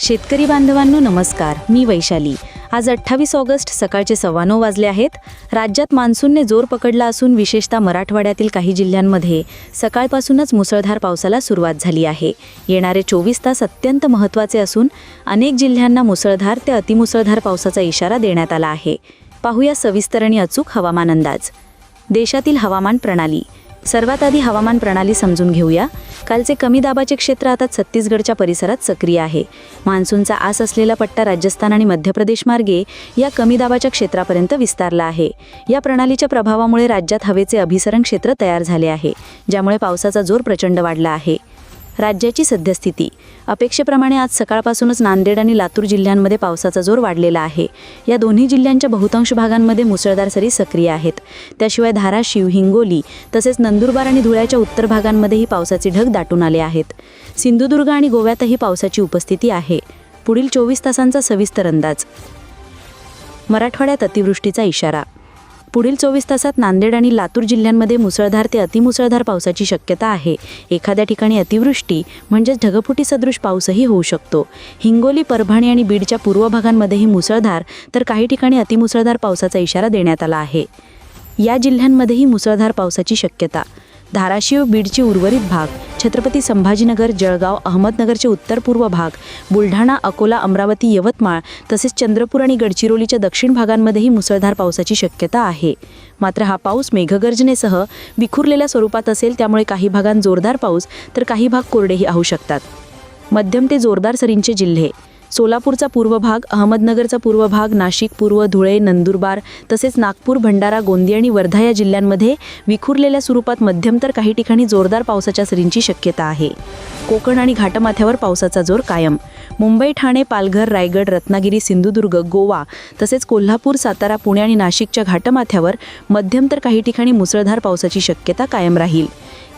शेतकरी बांधवांनो नमस्कार. मी वैशाली. आज अठ्ठावीस ऑगस्ट सकाळचे सव्वा नऊ वाजले आहेत. राज्यात मान्सूनने जोर पकडला असून विशेषतः मराठवाड्यातील काही जिल्ह्यांमध्ये सकाळपासूनच मुसळधार पावसाला सुरुवात झाली आहे. येणारे चोवीस तास अत्यंत महत्त्वाचे असून अनेक जिल्ह्यांना मुसळधार ते अतिमुसळधार पावसाचा इशारा देण्यात आला आहे. पाहूया सविस्तर आणि अचूक हवामान अंदाज. देशातील हवामान प्रणाली. सर्वात आधी हवामान प्रणाली समजून घेऊया. कालचे कमी दाबाचे क्षेत्र आता छत्तीसगडच्या परिसरात सक्रिय आहे. मान्सूनचा आस असलेला पट्टा राजस्थान आणि मध्य प्रदेश मार्गे या कमी दाबाच्या क्षेत्रापर्यंत विस्तारला आहे. या प्रणालीच्या प्रभावामुळे राज्यात हवेचे अभिसरण क्षेत्र तयार झाले आहे ज्यामुळे पावसाचा जोर प्रचंड वाढला आहे. राज्याची सद्यस्थिती. अपेक्षेप्रमाणे आज सकाळपासूनच नांदेड आणि लातूर जिल्ह्यांमध्ये पावसाचा जोर वाढलेला आहे. या दोन्ही जिल्ह्यांच्या बहुतांश भागांमध्ये मुसळधार सरी सक्रिय आहेत. त्याशिवाय धाराशिव हिंगोली तसेच नंदुरबार आणि धुळ्याच्या उत्तर भागांमध्येही पावसाचे ढग दाटून आले आहेत. सिंधुदुर्ग आणि गोव्यातही पावसाची उपस्थिती आहे. पुढील चोवीस तासांचा सविस्तर अंदाज. मराठवाड्यात अतिवृष्टीचा इशारा पुढील चोवीस तासात नांदेड आणि लातूर जिल्ह्यांमध्ये मुसळधार ते अतिमुसळधार पावसाची शक्यता आहे. एखाद्या ठिकाणी अतिवृष्टी म्हणजेच ढगफुटी सदृश पाऊसही होऊ शकतो. हिंगोली परभणी आणि बीडच्या पूर्व भागांमध्येही मुसळधार तर काही ठिकाणी अतिमुसळधार पावसाचा इशारा देण्यात आला आहे. या जिल्ह्यांमध्येही मुसळधार पावसाची शक्यता. धाराशिव बीडचे उर्वरित भाग छत्रपती संभाजीनगर जळगाव अहमदनगरचे उत्तर पूर्व भाग बुलढाणा अकोला अमरावती यवतमाळ तसेच चंद्रपूर आणि गडचिरोलीच्या दक्षिण भागांमध्येही मुसळधार पावसाची शक्यता आहे. मात्र हा पाऊस मेघगर्जनेसह विखुरलेल्या स्वरूपात असेल त्यामुळे काही भागांत जोरदार पाऊस तर काही भाग कोरडेही राहू शकतात. मध्यम ते जोरदार सरींचे जिल्हे सोलापूरचा पूर्व भाग अहमदनगरचा पूर्व भाग नाशिक पूर्व धुळे नंदुरबार तसेच नागपूर भंडारा गोंदिया आणि वर्धा या जिल्ह्यांमध्ये विखुरलेल्या स्वरूपात मध्यम तर काही ठिकाणी जोरदार पावसाच्या सरींची शक्यता आहे. कोकण आणि घाटमाथ्यावर पावसाचा जोर कायम. मुंबई ठाणे पालघर रायगड रत्नागिरी सिंधुदुर्ग गोवा तसेच कोल्हापूर सातारा पुणे आणि नाशिकच्या घाटमाथ्यावर मध्यम तर काही ठिकाणी मुसळधार पावसाची शक्यता कायम राहील.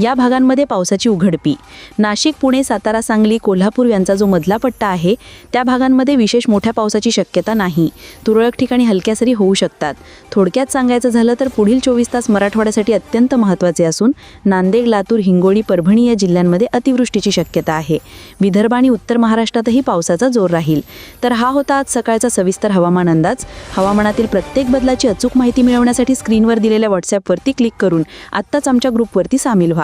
या भागांमध्ये पावसाची उघडपी. नाशिक पुणे सातारा सांगली कोल्हापूर यांचा जो मधला पट्टा आहे त्या भागांमध्ये विशेष मोठ्या पावसाची शक्यता नाही. तुरळक ठिकाणी हलक्या सरी होऊ शकतात. थोडक्यात सांगायचं झालं तर पुढील चोवीस तास मराठवाड्यासाठी अत्यंत महत्त्वाचे असून नांदेड लातूर हिंगोली परभणी या जिल्ह्यांमध्ये अतिवृष्टीची शक्यता आहे. विदर्भ आणि उत्तर महाराष्ट्रातही पावसाचा जोर राहील. तर हा होता आज सकाळचा सविस्तर हवामान अंदाज. हवामानातील प्रत्येक बदलाची अचूक माहिती मिळवण्यासाठी स्क्रीनवर दिलेल्या व्हॉट्सॲपवरती क्लिक करून आत्ताच आमच्या ग्रुपवरती सामील व्हा.